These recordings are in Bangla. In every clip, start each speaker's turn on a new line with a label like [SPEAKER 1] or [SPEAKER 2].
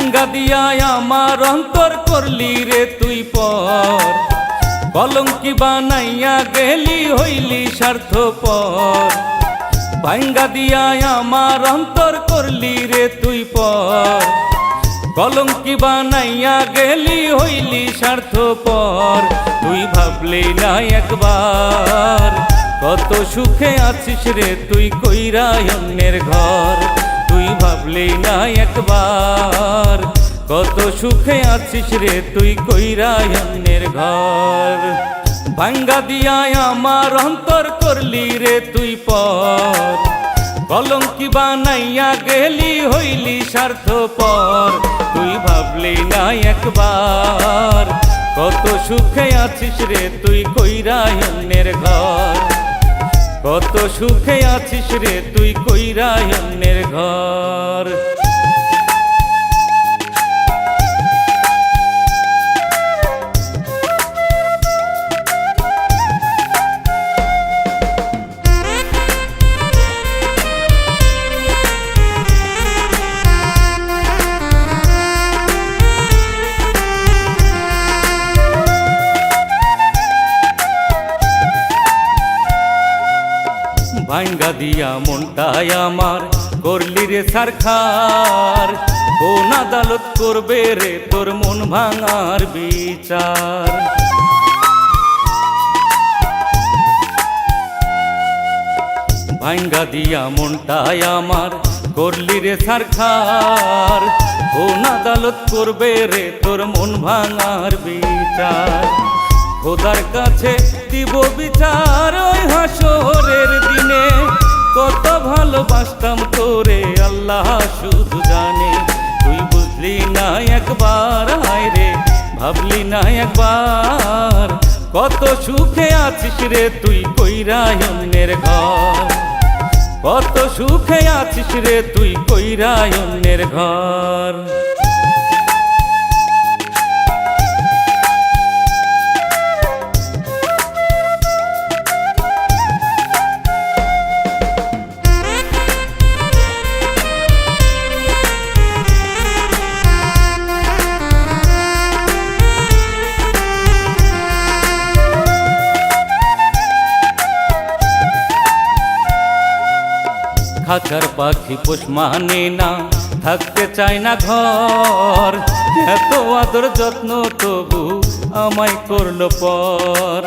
[SPEAKER 1] ভাঙ্গা দিয়ায় আমার অন্তর করলি রে তুই পর। কলঙ্কি বানাইয়া গেলি, হইলি স্বার্থ পর ভাঙ্গা দিয়ায় আমার অন্তর করলি রে তুই পর। কলঙ্কি বানাইয়া গেলি, হইলি স্বার্থ পর তুই ভাবলি না একবার, কত সুখে আছিস রে তুই কইরা অন্যের ঘর। তুই ভাবলি না একবার। কত সুখে আছিস রে তুই কইরা অন্যের ঘর। ভাঙ্গা দিয়ায় আমার অন্তর করলি রে তুই পর। কলঙ্কি বানাইয়া গেলি হইলি স্বার্থ পর তুই ভাবলি না একবার, কত সুখে আছিস রে তুই কইরা অন্যের ঘর। কত সুখে আছিস রে তুই কইরা অন্যের ঘর। ভাঙ্গা দিয়া মনটাই আমার করলি রে সারখার। কোন আদালত করবে রে তোর মন ভাঙার বিচার? ভাঙ্গা দিয়া মনটাই আমার করলি রে সারখার। কোন আদালত করবে রে তোর মন ভাঙার বিচার? খোদার কাছে দিব বিচার, ওই হাসরের ভালোবাসতাম তোরে, আল্লাহ শুধু জানে। তুই বুঝলি না একবার রে, ভাবলি না একবার। কত সুখে আছিস রে তুই কইরা অন্যের ঘর। কত সুখে আছিস রে তুই কইরা অন্যের ঘর। খাঁচার পাখি পোষ মানে না। থাকতে চায় না ঘর। এত আদর যত্ন তবু আমায় করল পর।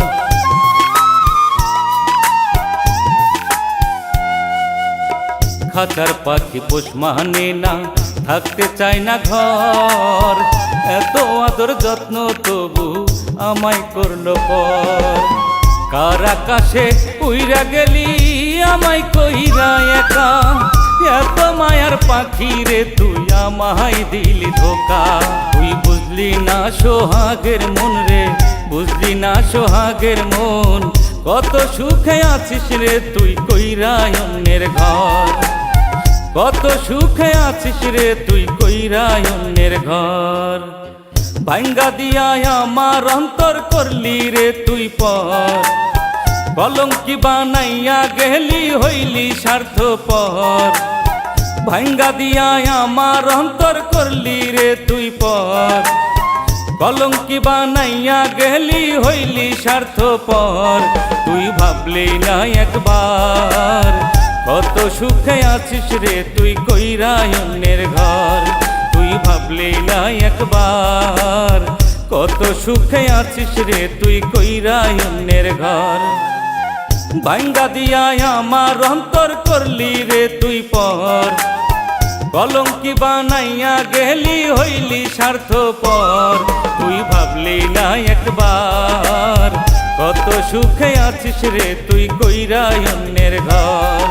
[SPEAKER 1] খাঁচার পাখি পোষ মানে না। থাকতে চায় না ঘর। এত আদর যত্ন তবু আমায় করল পর। কার আকাশে উইরা গেলি আমায় কইরা একা, এত মায়ার পাখি রে তুই আমায় দিলি ধোকা। তুই বুঝলি না সোহাগের মন রে, বুঝলি না সোহাগের মন। কত সুখে আছিস রে তুই কইরা অন্যের ঘর। কত সুখে আছিস রে তুই কইরা অন্যের ঘর। ভাঙ্গা দিয়া আমার অন্তর করলি রে তুই পর। কলঙ্কি বানাইয়া গেলি, হইলি স্বার্থ পর ভাঙ্গা দিয়া আমার অন্তর করলি রে তুই পর। কলঙ্কি বানাইয়া গেলি, হইলি স্বার্থ পর তুই ভাবলি না একবার, কত সুখে আছিস রে তুই কইরা অন্যের ঘর। তুই ভাবলি না একবার, কত সুখে আছিস রে তুই কইরা অন্যের ঘর। ভাঙ্গা দিয়া আমার অন্তর করলি রে তুই পর। কলঙ্কি বানাইয়া গেলি, হইলি স্বার্থ পর তুই ভাবলি না একবার, কত সুখে আছিস রে তুই কইরা অন্যের ঘর।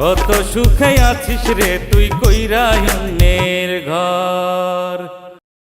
[SPEAKER 1] কত সুখে আছিস রে তুই কইরা অন্যের ঘর।